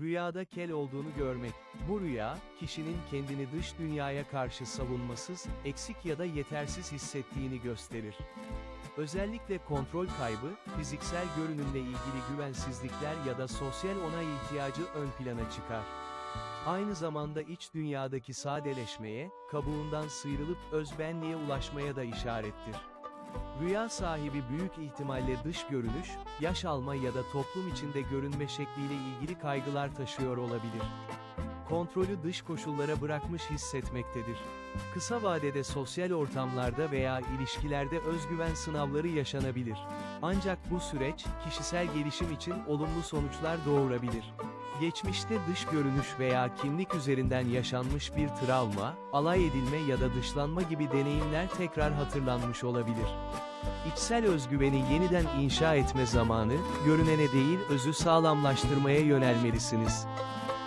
Rüyada kel olduğunu görmek. Bu rüya, kişinin kendini dış dünyaya karşı savunmasız, eksik ya da yetersiz hissettiğini gösterir. Özellikle kontrol kaybı, fiziksel görünümle ilgili güvensizlikler ya da sosyal onay ihtiyacı ön plana çıkar. Aynı zamanda iç dünyadaki sadeleşmeye, kabuğundan sıyrılıp özbenliğe ulaşmaya da işarettir. Rüya sahibi büyük ihtimalle dış görünüş, yaş alma ya da toplum içinde görünme şekliyle ilgili kaygılar taşıyor olabilir. Kontrolü dış koşullara bırakmış hissetmektedir. Kısa vadede sosyal ortamlarda veya ilişkilerde özgüven sınavları yaşanabilir. Ancak bu süreç, kişisel gelişim için olumlu sonuçlar doğurabilir. Geçmişte dış görünüş veya kimlik üzerinden yaşanmış bir travma, alay edilme ya da dışlanma gibi deneyimler tekrar hatırlanmış olabilir. İçsel özgüveni yeniden inşa etme zamanı, görünene değil özü sağlamlaştırmaya yönelmelisiniz.